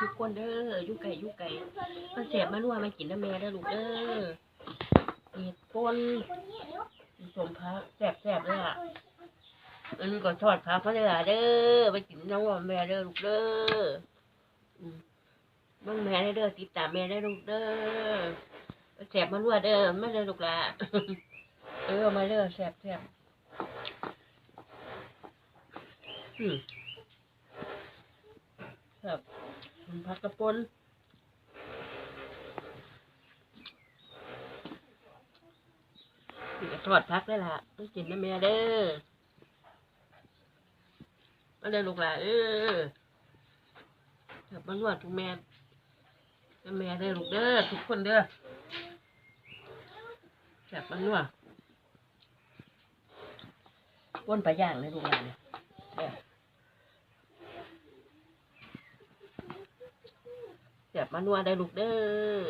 ทุกคนเด้ออยู่ไก่อยู่ไก่มันแสบมานัวมากินน้ำแม่เด้อลูกเด้อเห็ดป่นสมพักแสบแสบเลยอะอันก็ทอดพักเขาเลยล่ะเด้อไปกินน้องว่าแม่เด้อลูกเด้อมเบิ่งแม่ได้เด้อติดตามแม่ได้ลูกเด้อแสบมานัวเด้อไม่ได้ลูกละเออมาเด้อแสบแสบอืมครับ ผักกระปนนี่ก็ทอดพักได้ละต้องกินนะแม่เด้อมาเด้อลูกหลานเออเดี๋ยวมานวดทุกแม่นะแม่เด้อลูกเด้อทุกคนเด้อแบบมานวดป้นไปย่างเลยลูกหลานเนี่ยแบบ แบบมานัวได้ลูกเด้อ